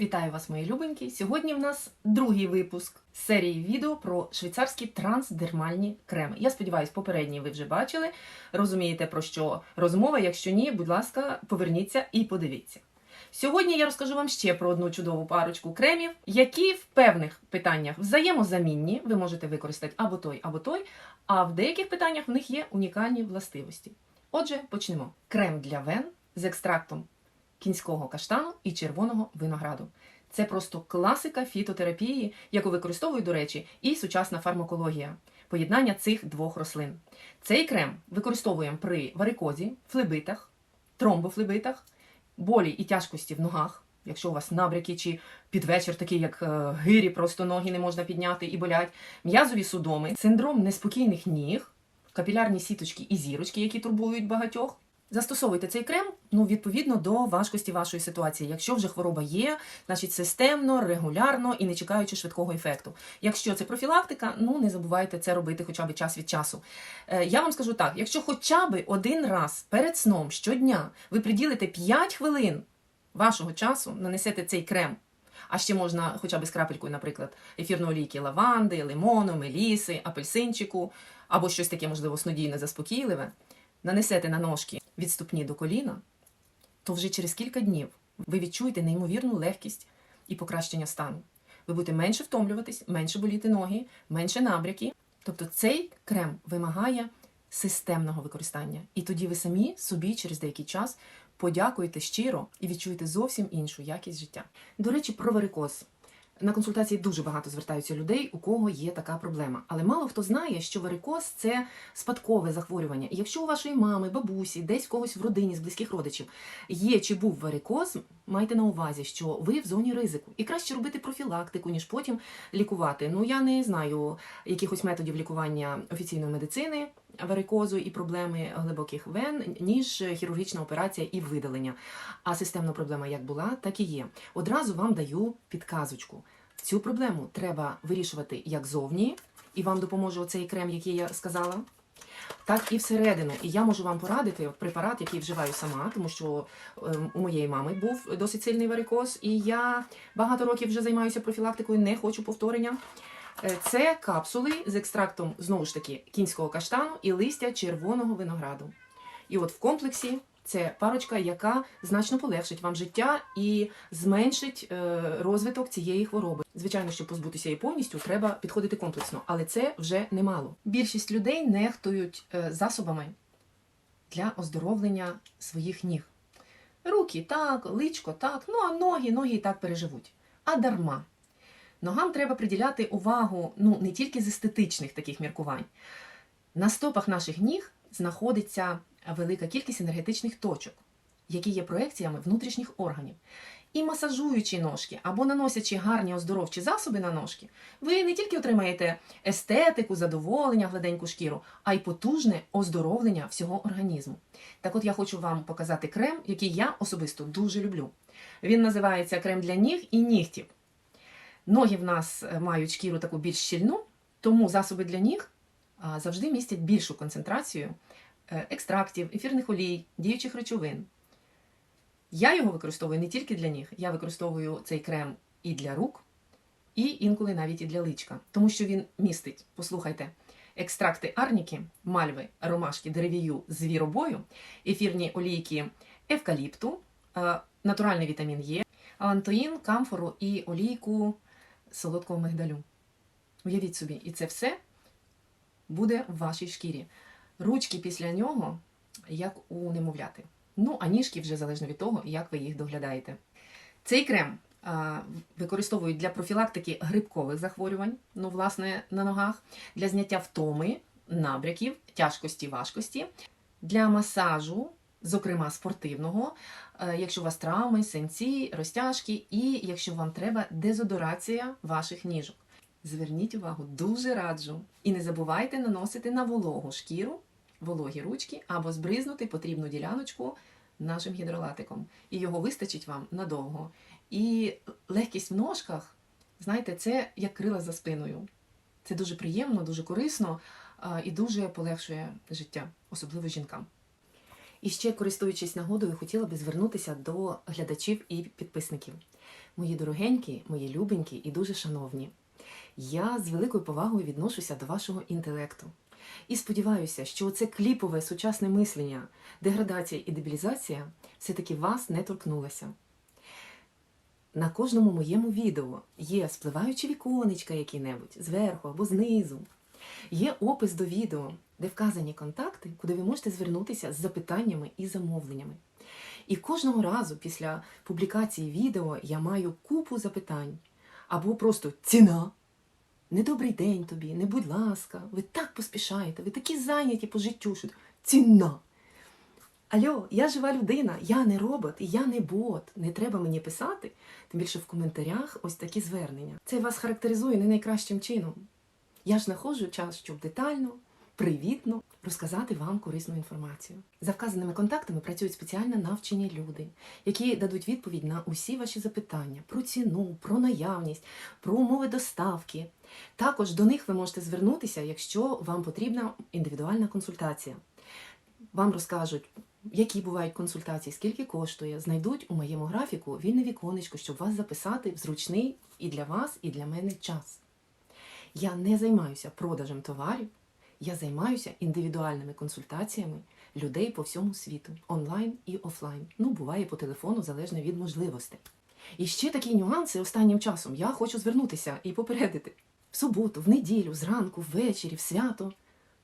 Вітаю вас, мої любенькі! Сьогодні в нас другий випуск серії відео про швейцарські трансдермальні креми. Я сподіваюся, попередній ви вже бачили, розумієте про що розмова. Якщо ні, будь ласка, поверніться і подивіться. Сьогодні я розкажу вам ще про одну чудову парочку кремів, які в певних питаннях взаємозамінні. Ви можете використати або той, або той, а в деяких питаннях в них є унікальні властивості. Отже, почнемо. Крем для вен з екстрактом кінського каштану і червоного винограду. Це просто класика фітотерапії, яку використовують, до речі, і сучасна фармакологія. Поєднання цих двох рослин. Цей крем використовуємо при варикозі, флебитах, тромбофлебитах, болі і тяжкості в ногах. Якщо у вас набряки чи під вечір, такий як е, гирі, просто ноги не можна підняти і болять, м'язові судоми, синдром неспокійних ніг, капілярні сіточки і зірочки, які турбують багатьох. Застосовуйте цей крем ну, відповідно до важкості вашої ситуації. Якщо вже хвороба є, значить системно, регулярно і не чекаючи швидкого ефекту. Якщо це профілактика, ну не забувайте це робити хоча б час від часу. Е, я вам скажу так: якщо хоча б один раз перед сном щодня ви приділите 5 хвилин вашого часу, нанесете цей крем. А ще можна хоча б з крапелькою, наприклад, ефірної олійки лаванди, лимону, меліси, апельсинчику або щось таке, можливо, снодійне, заспокійливе нанесете на ножки від ступні до коліна, то вже через кілька днів ви відчуєте неймовірну легкість і покращення стану. Ви будете менше втомлюватись, менше боліти ноги, менше набряки. Тобто цей крем вимагає системного використання. І тоді ви самі собі через деякий час подякуєте щиро і відчуєте зовсім іншу якість життя. До речі, про варикоз. На консультації дуже багато звертаються людей, у кого є така проблема. Але мало хто знає, що варикоз це спадкове захворювання. І якщо у вашої мами, бабусі, десь когось в родині з близьких родичів є чи був варикоз, майте на увазі, що ви в зоні ризику. І краще робити профілактику, ніж потім лікувати. Ну я не знаю якихось методів лікування офіційної медицини. Варикозу і проблеми глибоких вен, ніж хірургічна операція і видалення. А системна проблема як була, так і є. Одразу вам даю підказочку. Цю проблему треба вирішувати як зовні, і вам допоможе оцей крем, який я сказала, так і всередину. І я можу вам порадити препарат, який вживаю сама, тому що ем, у моєї мами був досить сильний варикоз, і я багато років вже займаюся профілактикою, не хочу повторення. Е, Це капсули з екстрактом знову ж таки кінського каштану і листя червоного винограду. І от в комплексі це парочка, яка значно полегшить вам життя і зменшить е, розвиток цієї хвороби. Звичайно, щоб позбутися її повністю, треба підходити комплексно, але це вже немало. Більшість людей нехтують е, засобами для оздоровлення своїх ніг. Руки так, личко так, ну а ноги, ноги і так переживуть. А дарма. Ногам треба приділяти увагу ну, не тільки з естетичних таких міркувань. На стопах наших ніг знаходиться велика кількість енергетичних точок, які є проекціями внутрішніх органів. І масажуючи ножки або наносячи гарні оздоровчі засоби на ножки, ви не тільки отримаєте естетику, задоволення, гладеньку шкіру, а й потужне оздоровлення всього організму. Так от я хочу вам показати крем, який я особисто дуже люблю. Він називається крем для ніг і нігтів. Ноги в нас е, мають шкіру таку більш щільну, тому засоби для ніг завжди містять більшу концентрацію е, екстрактів, ефірних олій, діючих речовин. Я його використовую не тільки для ніг, я використовую цей крем і для рук, і інколи навіть і для личка, тому що він містить, послухайте, екстракти арніки, мальви, ромашки, деревію, звіробою, ефірні олійки евкаліпту, е, натуральний вітамін Е, алантоїн, камфору і олійку солодкого мигдалю. Уявіть собі, і це все буде в вашій шкірі. Ручки після нього, як у немовляти. Ну, а ніжки вже залежно від того, як ви їх доглядаєте. Цей крем а, використовують для профілактики грибкових захворювань, ну, власне, на ногах, для зняття втоми, набряків, тяжкості, важкості, для масажу, зокрема спортивного, е, якщо у вас травми, синці, розтяжки, і якщо вам треба дезодорація ваших ніжок. Зверніть увагу, дуже раджу. І не забувайте наносити на вологу шкіру, вологі ручки або збризнути потрібну діляночку нашим гідролатиком. І його вистачить вам надовго. І легкість в ножках, знаєте, це як крила за спиною. Це дуже приємно, дуже корисно і дуже полегшує життя, особливо жінкам. І ще, користуючись нагодою, хотіла би звернутися до глядачів і підписників. Мої дорогенькі, мої любенькі і дуже шановні. Я з великою повагою відношуся до вашого інтелекту. І сподіваюся, що це кліпове сучасне мислення, деградація і дебілізація все-таки вас не торкнулося. На кожному моєму відео є спливаючі віконечка які-небудь зверху або знизу. Є опис до відео, де вказані контакти, куди ви можете звернутися з запитаннями і замовленнями. І кожного разу після публікації відео я маю купу запитань або просто ціна. Недобрий день тобі, не будь ласка, ви так поспішаєте, ви такі зайняті по життю, що ціна. Альо, я жива людина, я не робот, я не бот. Не треба мені писати, тим більше в коментарях ось такі звернення. Це вас характеризує не найкращим чином. Я ж знаходжу час, щоб детально, привітно розказати вам корисну інформацію. За вказаними контактами працюють спеціально навчені люди, які дадуть відповідь на усі ваші запитання про ціну, про наявність, про умови доставки. Також до них ви можете звернутися, якщо вам потрібна індивідуальна консультація. Вам розкажуть, які бувають консультації, скільки коштує, знайдуть у моєму графіку вільне віконечко, щоб вас записати в зручний і для вас, і для мене час. Я не займаюся продажем товарів, я займаюся індивідуальними консультаціями людей по всьому світу, онлайн і офлайн. Ну, буває по телефону, залежно від можливостей. І ще такі нюанси останнім часом я хочу звернутися і попередити. В суботу, в неділю, зранку, ввечері, в свято.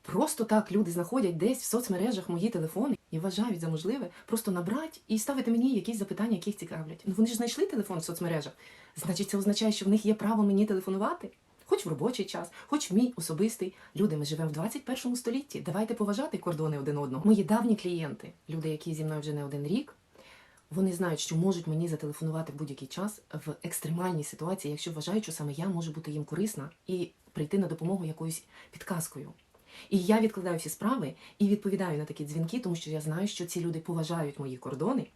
Просто так люди знаходять десь в соцмережах мої телефони і вважають за можливе просто набрати і ставити мені якісь запитання, які їх цікавлять. Ну вони ж знайшли телефон в соцмережах. Значить, це означає, що в них є право мені телефонувати. Хоч в робочий час, хоч в мій особистий. Люди, ми живемо в 21 столітті. Давайте поважати кордони один одного. Мої давні клієнти, люди, які зі мною вже не один рік, вони знають, що можуть мені зателефонувати в будь-який час в екстремальній ситуації, якщо вважають, що саме я можу бути їм корисна і прийти на допомогу якоюсь підказкою. І я відкладаю всі справи і відповідаю на такі дзвінки, тому що я знаю, що ці люди поважають мої кордони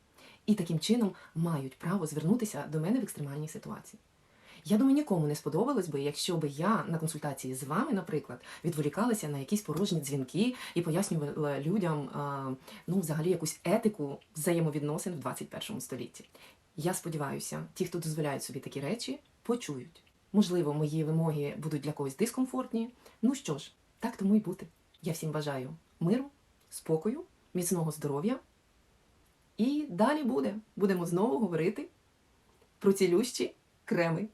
і таким чином мають право звернутися до мене в екстремальній ситуації. Я думаю, нікому не сподобалось би, якщо би я на консультації з вами, наприклад, відволікалася на якісь порожні дзвінки і пояснювала людям ну, взагалі якусь етику взаємовідносин в 21 столітті. Я сподіваюся, ті, хто дозволяють собі такі речі, почують. Можливо, мої вимоги будуть для когось дискомфортні. Ну що ж, так тому й бути. Я всім бажаю миру, спокою, міцного здоров'я. І далі буде. Будемо знову говорити про цілющі креми.